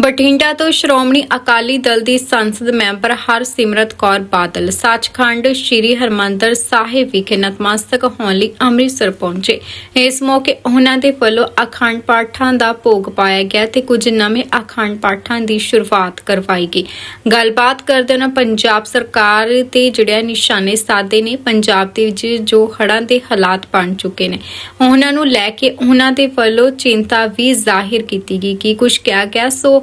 ਬਠਿੰਡਾ ਤੋਂ ਸ਼੍ਰੋਮਣੀ ਅਕਾਲੀ ਦਲ ਦੀ ਸੰਸਦ ਮੈਂਬਰ ਹਰਸਿਮਰਤ ਕੌਰ ਬਾਦਲ ਸੱਚਖੰਡ ਸ੍ਰੀ ਹਰਮੰਦਰ ਸਾਹਿਬ ਵਿਖੇ ਨਤਮਸਤਕ ਹੋਣ ਲਈ ਅੰਮ੍ਰਿਤਸਰ ਪਹੁੰਚੇ। ਇਸ ਮੌਕੇ ਉਹਨਾਂ ਦੇ ਵੱਲੋਂ ਅਖੰਡ ਪਾਠਾਂ ਦਾ ਭੋਗ ਪਾਇਆ ਗਿਆ ਤੇ ਕੁਝ ਨਵੇਂ ਅਖੰਡ ਪਾਠਾਂ ਦੀ ਸ਼ੁਰੂਆਤ ਕਰਵਾਈ ਗਈ। ਗੱਲਬਾਤ ਕਰਦੇ ਉਹਨਾਂ ਪੰਜਾਬ ਸਰਕਾਰ ਤੇ ਜਿਹੜਿਆ ਨਿਸ਼ਾਨੇ ਸਾਧੇ ਨੇ, ਪੰਜਾਬ ਦੇ ਵਿੱਚ ਜੋ ਹੜ੍ਹਾਂ ਦੇ ਹਾਲਾਤ ਬਣ ਚੁੱਕੇ ਨੇ, ਉਹਨਾਂ ਨੂੰ ਲੈ ਕੇ ਉਹਨਾਂ ਦੇ ਵੱਲੋਂ ਚਿੰਤਾ ਵੀ ਜ਼ਾਹਿਰ ਕੀਤੀ ਗਈ ਕਿ ਕੁਝ ਕਿਹਾ ਗਿਆ ਸੋ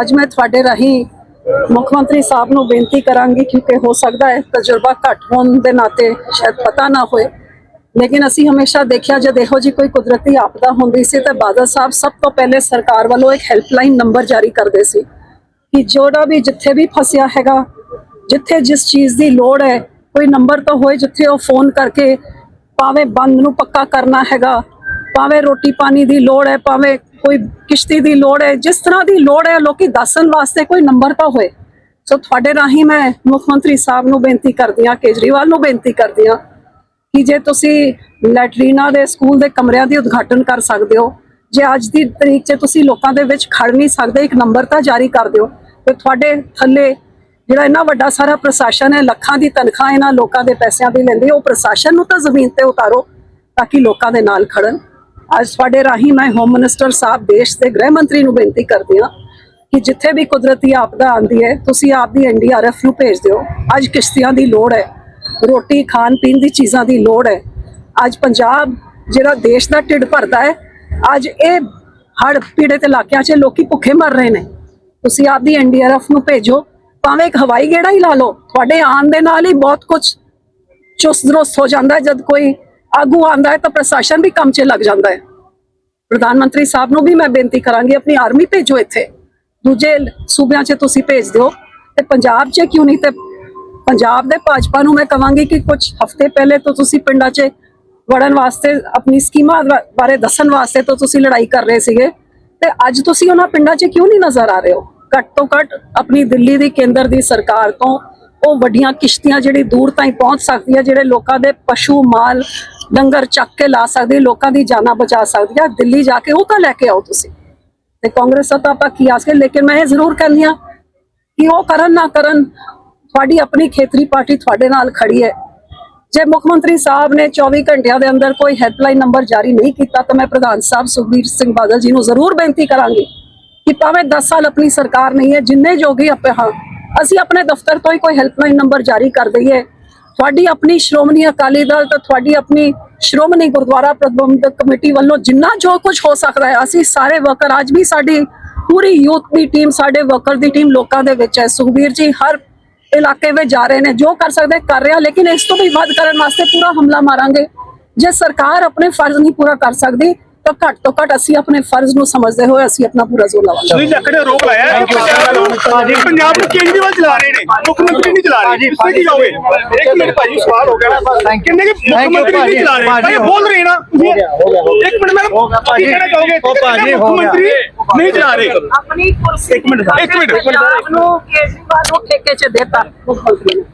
ਅੱਜ ਮੈਂ ਤੁਹਾਡੇ ਰਾਹੀਂ ਮੁੱਖ ਮੰਤਰੀ ਸਾਹਿਬ ਨੂੰ ਬੇਨਤੀ ਕਰਾਂਗੀ ਕਿਉਂਕਿ ਹੋ ਸਕਦਾ ਹੈ ਤਜਰਬਾ ਘੱਟ ਹੋਣ ਦੇ ਨਾਤੇ ਸ਼ਾਇਦ ਪਤਾ ਨਾ ਹੋਏ। ਲੇਕਿਨ ਅਸੀਂ ਹਮੇਸ਼ਾ ਦੇਖਿਆ, ਜਦ ਇਹੋ ਜੀ ਕੋਈ ਕੁਦਰਤੀ ਆਪਦਾ ਹੁੰਦੀ ਸੀ ਤਾਂ ਬਾਦਲ ਸਾਹਿਬ ਸਭ ਤੋਂ ਪਹਿਲੇ ਸਰਕਾਰ ਵੱਲੋਂ ਇੱਕ ਹੈਲਪਲਾਈਨ ਨੰਬਰ ਜਾਰੀ ਕਰਦੇ ਸੀ ਕਿ ਜੋੜਾ ਵੀ ਜਿੱਥੇ ਵੀ ਫਸਿਆ ਹੈਗਾ, ਜਿੱਥੇ ਜਿਸ ਚੀਜ਼ ਦੀ ਲੋੜ ਹੈ, ਕੋਈ ਨੰਬਰ ਤਾਂ ਹੋਏ ਜਿੱਥੇ ਉਹ ਫੋਨ ਕਰਕੇ ਭਾਵੇਂ ਬੰਦ ਨੂੰ ਪੱਕਾ ਕਰਨਾ ਹੈਗਾ, ਭਾਵੇਂ ਰੋਟੀ ਪਾਣੀ ਦੀ ਲੋੜ ਹੈ, ਭਾਵੇਂ ਕੋਈ ਕਿਸ਼ਤੀ ਦੀ ਲੋੜ ਹੈ, ਜਿਸ ਤਰ੍ਹਾਂ ਦੀ ਲੋੜ ਹੈ, ਲੋਕੀ ਦੱਸਣ ਵਾਸਤੇ ਕੋਈ ਨੰਬਰ ਤਾਂ ਹੋਏ। ਸੋ ਤੁਹਾਡੇ ਰਾਹੀਂ ਮੈਂ ਮੁੱਖ ਮੰਤਰੀ ਸਾਹਿਬ ਨੂੰ ਬੇਨਤੀ ਕਰਦੀ ਹਾਂ, ਕੇਜਰੀਵਾਲ ਨੂੰ ਬੇਨਤੀ ਕਰਦੀ ਹਾਂ ਕਿ ਜੇ ਤੁਸੀਂ ਲੈਟਰੀਨਾ ਦੇ ਸਕੂਲ ਦੇ ਕਮਰਿਆਂ ਦੀ ਉਦਘਾਟਨ ਕਰ ਸਕਦੇ ਹੋ, ਜੇ ਅੱਜ ਦੀ ਤਰੀਕ 'ਚ ਤੁਸੀਂ ਲੋਕਾਂ ਦੇ ਵਿੱਚ ਖੜ ਨਹੀਂ ਸਕਦੇ, ਇੱਕ ਨੰਬਰ ਤਾਂ ਜਾਰੀ ਕਰ ਦਿਓ। ਤੇ ਤੁਹਾਡੇ ਥੱਲੇ ਜਿਹੜਾ ਇੰਨਾ ਵੱਡਾ ਸਾਰਾ ਪ੍ਰਸ਼ਾਸਨ ਹੈ, ਲੱਖਾਂ ਦੀ ਤਨਖਾਹ ਇਹਨਾਂ ਲੋਕਾਂ ਦੇ ਪੈਸਿਆਂ ਦੀ ਲੈਂਦੀ ਉਹ ਪ੍ਰਸ਼ਾਸਨ ਨੂੰ ਤਾਂ ਜ਼ਮੀਨ ਤੇ ਉਤਾਰੋ, ਤਾਂ ਕਿ ਲੋਕਾਂ ਦੇ ਨਾਲ ਖੜਨ। ਅੱਜ ਤੁਹਾਡੇ ਰਾਹੀਂ ਮੈਂ ਹੋਮ ਮਿਨਿਸਟਰ ਸਾਹਿਬ, ਦੇਸ਼ ਦੇ ਗ੍ਰਹਿ ਮੰਤਰੀ ਨੂੰ ਬੇਨਤੀ ਕਰਦੀ ਹਾਂ ਕਿ ਜਿੱਥੇ ਵੀ ਕੁਦਰਤੀ ਆਪਦਾ ਆਂਦੀ ਹੈ, ਤੁਸੀਂ ਆਪਦੀ ਐਨਡੀਆਰਐਫ ਨੂੰ ਭੇਜ ਦਿਓ। ਅੱਜ ਕਿਸ਼ਤੀਆਂ ਦੀ ਲੋੜ ਹੈ, ਰੋਟੀ, ਖਾਣ ਪੀਣ ਦੀ ਚੀਜ਼ਾਂ ਦੀ ਲੋੜ ਹੈ। ਅੱਜ ਪੰਜਾਬ ਜਿਹੜਾ ਦੇਸ਼ ਦਾ ਢਿੱਡ ਭਰਦਾ ਹੈ, ਅੱਜ ਇਹ ਹੜ ਪੀੜਤ ਇਲਾਕਿਆਂ 'ਚ ਲੋਕੀ ਭੁੱਖੇ ਮਰ ਰਹੇ ਨੇ। ਤੁਸੀਂ ਆਪਦੀ ਐਨਡੀਆਰਐਫ ਨੂੰ ਭੇਜੋ, ਭਾਵੇਂ ਇੱਕ ਹਵਾਈ ਗੇੜਾ ਹੀ ਲਾ ਲਓ, ਤੁਹਾਡੇ ਆਉਣ ਦੇ ਨਾਲ ਹੀ ਬਹੁਤ ਕੁਝ ਚੁਸਤ ਦਰੁਸਤ ਹੋ ਜਾਂਦਾ ਜਦ ਕੋਈ ਆਗੂ ਆਂਦਾ ਹੈ ਤਾਂ ਪ੍ਰਸ਼ਾਸਨ ਵੀ ਕੰਮ 'ਚ ਲੱਗ ਜਾਂਦਾ ਹੈ। ਪ੍ਰਧਾਨ ਮੰਤਰੀ ਸਾਹਿਬ ਨੂੰ ਵੀ ਮੈਂ ਬੇਨਤੀ ਕਰਾਂਗੀ, ਆਪਣੀ ਆਰਮੀ ਭੇਜੋ ਇੱਥੇ। ਦੂਜੇ ਸੂਬਿਆਂ 'ਚ ਤੁਸੀਂ ਭੇਜ ਦਿਓ। ਤੇ ਪੰਜਾਬ 'ਚ ਕਿਉਂ ਨਹੀਂ ਤੇ ਪੰਜਾਬ ਦੇ ਭਾਜਪਾ ਨੂੰ ਮੈਂ ਕਹਾਂਗੀ ਕਿ ਕੁਝ ਹਫ਼ਤੇ ਪਹਿਲੇ ਤੋਂ ਤੁਸੀਂ ਪਿੰਡਾਂ 'ਚ ਵੜਨ ਵਾਸਤੇ, ਆਪਣੀ ਸਕੀਮਾਂ ਬਾਰੇ ਦੱਸਣ ਵਾਸਤੇ ਤੋਂ ਤੁਸੀਂ ਲੜਾਈ ਕਰ ਰਹੇ ਸੀਗੇ। ਤੇ ਅੱਜ ਤੁਸੀਂ ਉਹਨਾਂ ਪਿੰਡਾਂ 'ਚ ਕਿਉਂ ਨਹੀਂ ਨਜ਼ਰ ਆ ਰਹੇ ਹੋ? ਘੱਟ ਤੋਂ ਘੱਟ ਆਪਣੀ ਦਿੱਲੀ ਦੀ ਕੇਂਦਰ ਦੀ ਸਰਕਾਰ ਤੋਂ ਉਹ ਵੱਡੀਆਂ ਕਿਸ਼ਤੀਆਂ ਜਿਹੜੀ ਦੂਰ ਤਾਈਂ ਪਹੁੰਚ ਸਕਦੀਆਂ ਜਿਹੜੇ ਲੋਕਾਂ ਦੇ ਪਸ਼ੂ ਮਾਲ ਲੰਗਰ ਚੱਕ ਕੇ ਲਾ ਸਕਦੇ, ਲੋਕਾਂ ਦੀ ਜਾਨਾਂ ਬਚਾ ਸਕਦੀਆਂ ਦਿੱਲੀ ਜਾ ਕੇ ਉਹ ਤਾਂ ਲੈ ਕੇ ਆਓ ਤੁਸੀਂ। ਤੇ ਕਾਂਗਰਸ ਦਾ ਤਾਂ ਆਪਾਂ ਕੀ ਆਸ ਕੇ ਲੇਕਿਨ ਮੈਂ ਇਹ ਜ਼ਰੂਰ ਕਹਿੰਦੀ ਹਾਂ ਕਿ ਉਹ ਕਰਨ ਨਾ ਕਰਨ ਤੁਹਾਡੀ ਆਪਣੀ ਖੇਤਰੀ ਪਾਰਟੀ ਤੁਹਾਡੇ ਨਾਲ ਖੜੀ ਹੈ। ਜੇ ਮੁੱਖ ਮੰਤਰੀ ਸਾਹਿਬ ਨੇ 24 ਘੰਟਿਆਂ ਦੇ ਅੰਦਰ ਕੋਈ ਹੈਲਪਲਾਈਨ ਨੰਬਰ ਜਾਰੀ ਨਹੀਂ ਕੀਤਾ, ਤਾਂ ਮੈਂ ਪ੍ਰਧਾਨ ਸਾਹਿਬ ਸੁਖਬੀਰ ਸਿੰਘ ਬਾਦਲ ਜੀ ਨੂੰ ਜ਼ਰੂਰ ਬੇਨਤੀ ਕਰਾਂਗੀ ਕਿ ਭਾਵੇਂ 10 ਸਾਲ ਆਪਣੀ ਸਰਕਾਰ ਨਹੀਂ ਹੈ, ਜਿੰਨੇ ਜੋਗੀ ਆਪੇ ਹਾਂ, ਅਸੀਂ ਆਪਣੇ ਦਫ਼ਤਰ ਤੋਂ ਹੀ ਕੋਈ ਹੈਲਪਲਾਈਨ ਨੰਬਰ ਜਾਰੀ ਕਰ ਦਈਏ। ਤੁਹਾਡੀ ਆਪਣੀ ਸ਼੍ਰੋਮਣੀ ਅਕਾਲੀ ਦਲ ਤੇ ਤੁਹਾਡੀ ਆਪਣੀ ਸ਼੍ਰੋਮਣੀ ਗੁਰਦੁਆਰਾ ਪ੍ਰਬੰਧਕ ਕਮੇਟੀ ਵੱਲੋਂ ਜਿੰਨਾ ਜੋ ਕੁਝ ਹੋ ਸਕਦਾ ਹੈ, ਅਸੀਂ ਸਾਰੇ ਵਰਕਰ ਅੱਜ ਵੀ ਸਾਡੀ ਪੂਰੀ ਯੂਥ ਦੀ ਟੀਮ, ਸਾਡੇ ਵਰਕਰ ਦੀ ਟੀਮ ਲੋਕਾਂ ਦੇ ਵਿੱਚ ਹੈ। ਸੁਖਬੀਰ ਜੀ, ਹਰ ਇਲਾਕੇ ਵਿੱਚ ਜਾ ਰਹੇ ਨੇ, ਜੋ ਕਰ ਸਕਦੇ ਕਰ ਰਿਹਾ ਲੇਕਿਨ ਇਸ ਤੋਂ ਵੀ ਵੱਧ ਕਰਨ ਵਾਸਤੇ ਪੂਰਾ ਹਮਲਾ ਮਾਰਾਂਗੇ। ਜੇ ਸਰਕਾਰ ਆਪਣੇ ਫਰਜ਼ ਨਹੀਂ ਪੂਰਾ ਕਰ ਸਕਦੀ ਤਾਂ ਘੱਟ ਤੋਂ ਘੱਟ ਅਸੀਂ ਆਪਣੇ ਫਰਜ਼ ਨੂੰ ਸਮਝਦੇ ਹੋਏ ਅਸੀਂ ਆਪਣਾ ਪੂਰਾ ਜ਼ੋਰ ਲਾਵਾਂਗੇ। ਤੁਸੀਂ ਲੱਕੜੇ ਰੋਕ ਲਾਇਆ ਹੈ ਪੰਜਾਬ ਨੂੰ ਕੇਜਰੀਵਾਲ ਚਲਾ ਰਹੇ ਨੇ ਮੁੱਖ ਮੰਤਰੀ ਨਹੀਂ ਚਲਾ ਰਹੇ ਤੁਸੀਂ ਕੀ ਜਾਓਗੇ ਇੱਕ ਮਿੰਟ ਭਾਜੀ ਸਵਾਲ ਹੋ ਗਿਆ। ਕਿੰਨੇ ਕਿ ਮੁੱਖ ਮੰਤਰੀ ਨਹੀਂ ਚਲਾ ਰਹੇ? ਭਾਈ ਬੋਲ ਰਹੇ ਨਾ। ਇੱਕ ਮਿੰਟ ਮੈਡਮ। ਕੀ ਕਹਿਣਾ ਚਾਹੋਗੇ ਮੁੱਖ ਮੰਤਰੀ ਨਹੀਂ ਚਲਾ ਰਹੇ? ਆਪਣੀ ਕੁਰਸੀ ਇੱਕ ਮਿੰਟ, ਇੱਕ ਮਿੰਟ, ਇੱਕ ਮਿੰਟ। ਪੰਜਾਬ ਨੂੰ ਕੇਜਰੀਵਾਲ ਨੂੰ ਠੇਕੇ 'ਚ ਦੇਤਾ। ਮੁੱਖ ਮੰਤਰੀ ਨੇ